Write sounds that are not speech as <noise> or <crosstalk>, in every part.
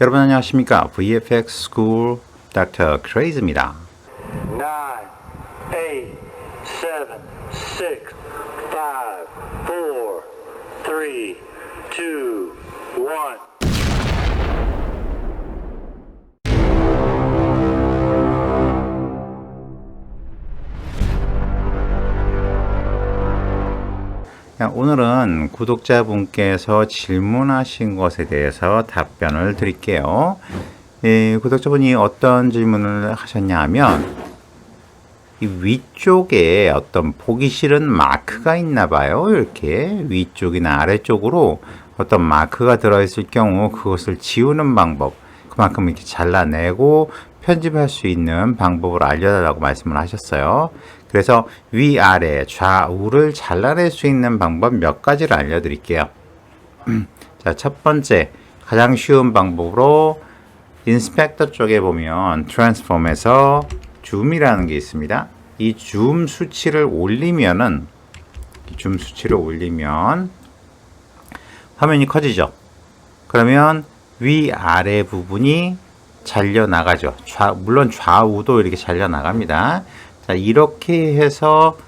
여러분 안녕하십니까? VFX School Dr. Crazy입니다. 9, 8, 7, 6, 5, 4, 3, 2, 1. 오늘은 구독자분께서 질문하신 것에 대해서 답변을 드릴게요. 예, 구독자분이 어떤 질문을 하셨냐 하면 이 위쪽에 어떤 보기 싫은 마크가 있나 봐요. 이렇게 위쪽이나 아래쪽으로 어떤 마크가 들어있을 경우 그것을 지우는 방법 그만큼 이렇게 잘라내고 편집할 수 있는 방법을 알려달라고 말씀을 하셨어요. 그래서 위아래 좌우를 잘라낼 수 있는 방법 몇 가지를 알려드릴게요. <clears throat> 자, 첫 번째 가장 쉬운 방법으로 인스펙터 쪽에 보면 트랜스폼에서 줌이라는 게 있습니다. 이 줌 수치를 올리면은 이줌 수치를 올리면 화면이 커지죠. 그러면 위아래 부분이 잘려 나가죠. 좌, 물론 좌우도 이렇게 잘려 나갑니다. 자, 이렇게 해서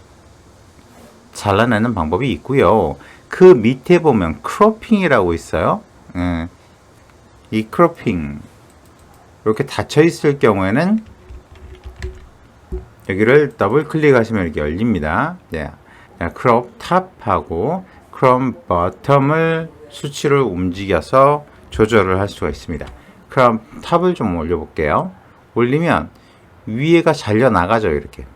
잘라내는 방법이 있고요. 그 밑에 보면 크로핑이라고 있어요. 예. 이 크로핑 이렇게 닫혀 있을 경우에는 여기를 더블 클릭하시면 이렇게 열립니다. 네. 크롭 탑하고 크롭 버텀을 수치를 움직여서 조절을 할 수가 있습니다. 그럼 탑을 좀 올려볼게요. 올리면 위에가 잘려 나가죠, 이렇게.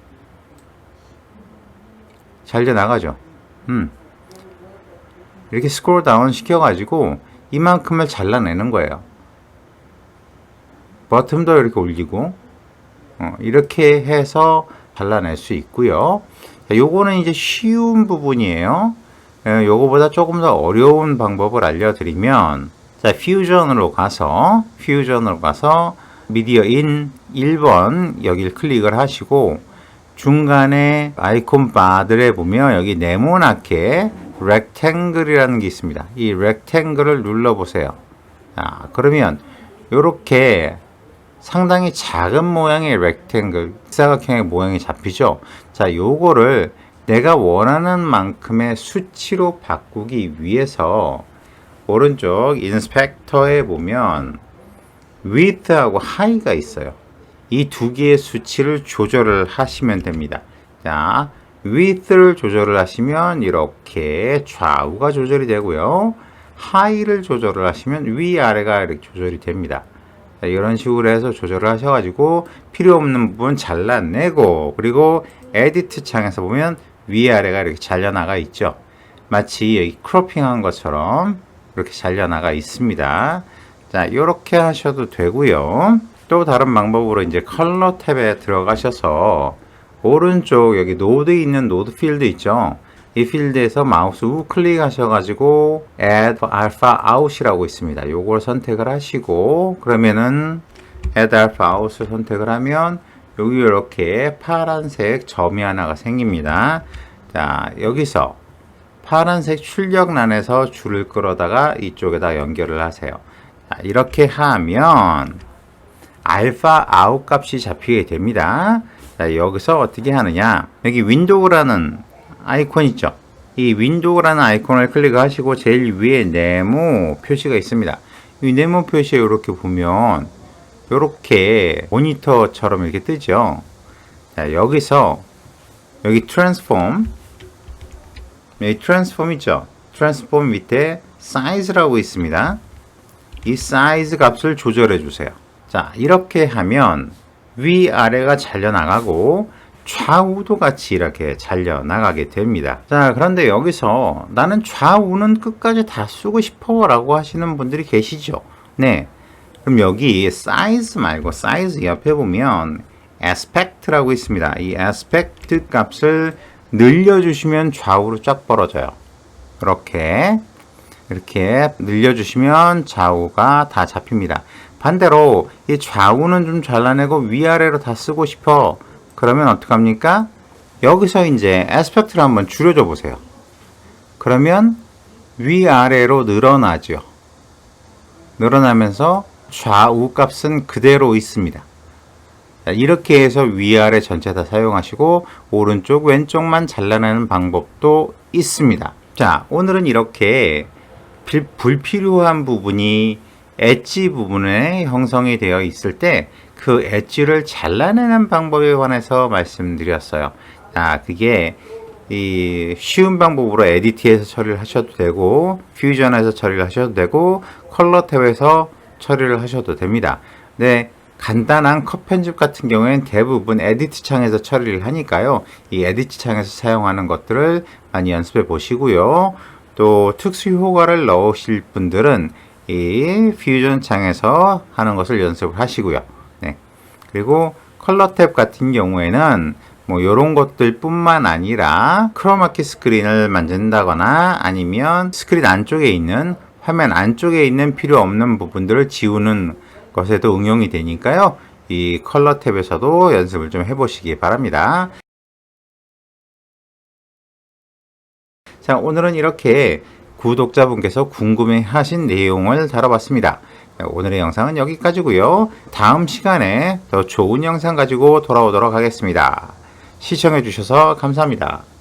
잘려 나가죠. 음. 이렇게 스크롤 다운 시켜가지고 이만큼을 잘라내는 거예요. 버튼도 이렇게 올리고 어, 이렇게 해서 잘라낼 수 있고요. 자, 요거는 이제 쉬운 부분이에요. 에, 요거보다 조금 더 어려운 방법을 알려드리면 자 퓨전으로 가서 퓨전으로 가서 미디어 인 1번 여기를 클릭을 하시고 중간에 아이콘 바들에 보면 여기 네모나게 렉탱글이라는 게 있습니다. 이 렉탱글을 눌러 보세요. 자, 그러면 이렇게 상당히 작은 모양의 렉탱글, 사각형의 모양이 잡히죠. 자, 요거를 내가 원하는 만큼의 수치로 바꾸기 위해서 오른쪽 인스펙터에 보면 width하고 high가 있어요. 이 두 개의 수치를 조절을 하시면 됩니다. 자, width를 조절을 하시면 이렇게 좌우가 조절이 되고요. high를 조절을 하시면 위아래가 이렇게 조절이 됩니다. 자, 이런 식으로 해서 조절을 하셔가지고 필요 없는 부분 잘라내고 그리고 에디트 창에서 보면 위아래가 이렇게 잘려나가 있죠. 마치 여기 크로핑한 것처럼 이렇게 잘려나가 있습니다. 자, 이렇게 하셔도 되고요. 또 다른 방법으로 이제 컬러 탭에 들어가셔서 오른쪽 여기 노드 있는 노드 필드 있죠. 이 필드에서 마우스 우클릭 하셔가지고 add alpha out이라고 있습니다. 요걸 선택을 하시고 그러면은 add alpha out을 선택을 하면 여기 이렇게 파란색 점이 하나가 생깁니다. 자 여기서 파란색 출력란에서 줄을 끌어다가 이쪽에다 연결을 하세요. 자, 이렇게 하면 알파 아웃 값이 잡히게 됩니다. 자, 여기서 어떻게 하느냐? 여기 윈도우라는 아이콘 있죠? 이 윈도우라는 아이콘을 클릭하시고 제일 위에 네모 표시가 있습니다. 이 네모 표시에 이렇게 보면 이렇게 모니터처럼 이렇게 뜨죠. 자, 여기서 여기 트랜스폼 여기 트랜스폼 있죠? 트랜스폼 밑에 사이즈라고 있습니다. 이 사이즈 값을 조절해 주세요. 자, 이렇게 하면 위아래가 잘려 나가고 좌우도 같이 이렇게 잘려 나가게 됩니다. 자, 그런데 여기서 나는 좌우는 끝까지 다 쓰고 싶어 라고 하시는 분들이 계시죠? 네. 그럼 여기 사이즈 말고 사이즈 옆에 보면 aspect라고 있습니다. 이 aspect 값을 늘려주시면 좌우로 쫙 벌어져요. 이렇게 이렇게 늘려주시면 좌우가 다 잡힙니다. 반대로 이 좌우는 좀 잘라내고 위아래로 다 쓰고 싶어. 그러면 어떡합니까? 여기서 이제 aspect를 한번 줄여줘 보세요. 그러면 위아래로 늘어나죠. 늘어나면서 좌우 값은 그대로 있습니다. 자, 이렇게 해서 위아래 전체 다 사용하시고 오른쪽 왼쪽만 잘라내는 방법도 있습니다. 자 오늘은 이렇게 빌- 불필요한 부분이 엣지 부분에 형성이 되어 있을 때 그 엣지를 잘라내는 방법에 관해서 말씀드렸어요. 자 그게 이 쉬운 방법으로 에디트에서 처리를 하셔도 되고 퓨전에서 처리를 하셔도 되고 컬러 탭에서 처리를 하셔도 됩니다. 네, 간단한 컷 편집 같은 경우에는 대부분 에디트 창에서 처리를 하니까요. 이 에디트 창에서 사용하는 것들을 많이 연습해 보시고요. 또 특수 효과를 넣으실 분들은 이 퓨전 창에서 하는 것을 연습을 하시고요. 네. 그리고 컬러 탭 같은 경우에는 뭐 이런 것들 뿐만 아니라 크로마키 스크린을 만든다거나 아니면 스크린 안쪽에 있는 화면 안쪽에 있는 필요 없는 부분들을 지우는 것에도 응용이 되니까요. 이 컬러 탭에서도 연습을 좀 해보시기 바랍니다. 자, 오늘은 이렇게 구독자분께서 궁금해 하신 내용을 다뤄봤습니다. 네, 오늘의 영상은 여기까지고요. 다음 시간에 더 좋은 영상 가지고 돌아오도록 하겠습니다. 시청해 주셔서 감사합니다.